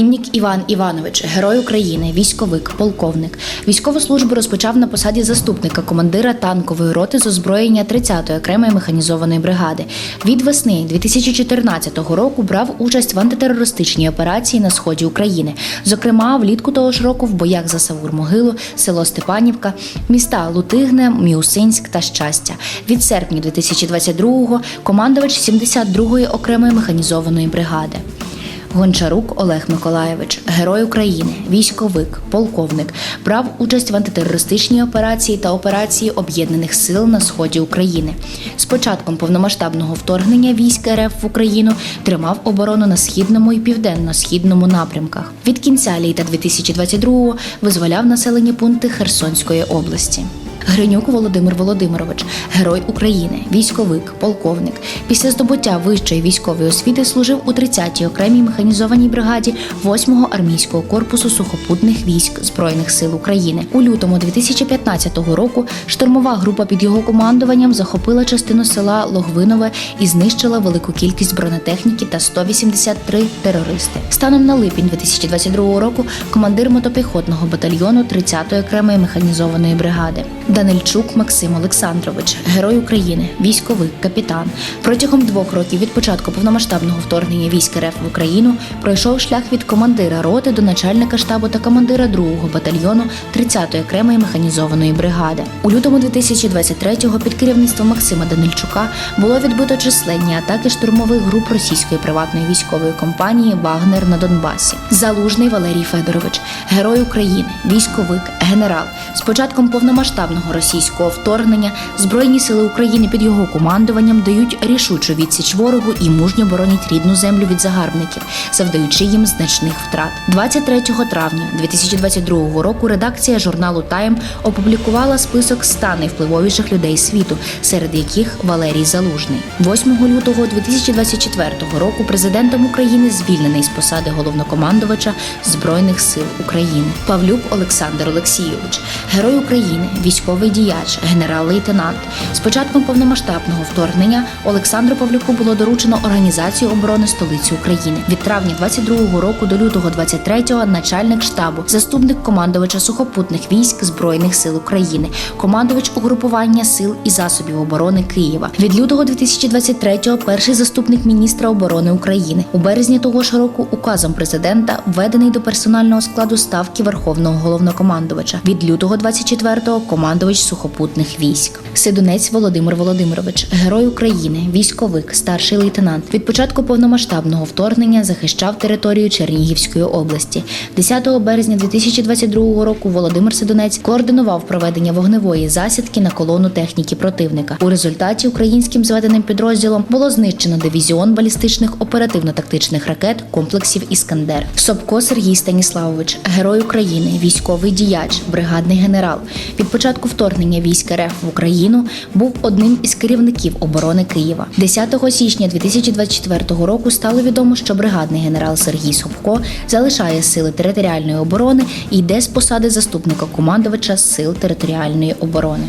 Віннік Іван Іванович, герой України, військовик, полковник. Військову службу розпочав на посаді заступника командира танкової роти з озброєння 30-ї окремої механізованої бригади. Від весни 2014 року брав участь в антитерористичній операції на сході України. Зокрема, влітку того ж року в боях за Савур-Могилу, село Степанівка, міста Лутигне, Міусинськ та Щастя. Від серпня 2022-го командувач 72-ї окремої механізованої бригади. Гончарук Олег Миколаєвич, герой України, військовик, полковник, брав участь в антитерористичній операції та операції Об'єднаних сил на сході України. З початком повномасштабного вторгнення військ РФ в Україну тримав оборону на східному і південно-східному напрямках. Від кінця літа 2022-го визволяв населені пункти Херсонської області. Гринюк Володимир Володимирович, герой України, військовик, полковник. Після здобуття вищої військової освіти служив у 30-й окремій механізованій бригаді 8-го армійського корпусу сухопутних військ Збройних сил України. У лютому 2015 року штурмова група під його командуванням захопила частину села Логвинове і знищила велику кількість бронетехніки та 183 терористи. Станом на липень 2022 року командир мотопіхотного батальйону 30-ї окремої механізованої бригади. Данильчук Максим Олександрович, герой України, військовик, капітан. Протягом двох років від початку повномасштабного вторгнення військ РФ в Україну пройшов шлях від командира роти до начальника штабу та командира 2-го батальйону 30-ї окремої механізованої бригади. У лютому 2023-го під керівництвом Максима Данильчука було відбито численні атаки штурмових груп російської приватної військової компанії Вагнер на Донбасі. Залужний Валерій Федорович, герой України, військовик, генерал. З початком повномасштабного російського вторгнення Збройні сили України під його командуванням дають рішучу відсіч ворогу і мужньо боронять рідну землю від загарбників, завдаючи їм значних втрат. 23 травня 2022 року редакція журналу Тайм опублікувала список 100 найвпливовіших людей світу, серед яких Валерій Залужний. 8 лютого 2024 року президентом України звільнений з посади головнокомандувача Збройних сил України. Павлюк Олександр Олексійович, герой України, військовий діяч, генерал-лейтенант. З початком повномасштабного вторгнення Олександру Павлюку було доручено організацію оборони столиці України. Від травня 22 року до лютого 23-го начальник штабу, заступник командувача сухопутних військ Збройних сил України, командувач угрупування сил і засобів оборони Києва. Від лютого 2023-го перший заступник міністра оборони України. У березні того ж року указом президента введений до персонального складу ставки Верховного головнокомандувача. Від лютого 24-го командувач сухопутних військ. Сидунець Володимир Володимирович, герой України, військовик, старший лейтенант. Від початку повномасштабного вторгнення захищав територію Чернігівської області. 10 березня 2022 року Володимир Сидунець координував проведення вогневої засідки на колону техніки противника. У результаті українським зведеним підрозділом було знищено дивізіон балістичних оперативно-тактичних ракет комплексів Іскандер. Собко Сергій Станіславович, герой України, військовий діяч, бригадний генерал. Від початку вторгнення військ РФ в Україну був одним із керівників оборони Києва. 10 січня 2024 року стало відомо, що бригадний генерал Сергій Собко залишає сили територіальної оборони і йде з посади заступника командувача сил територіальної оборони.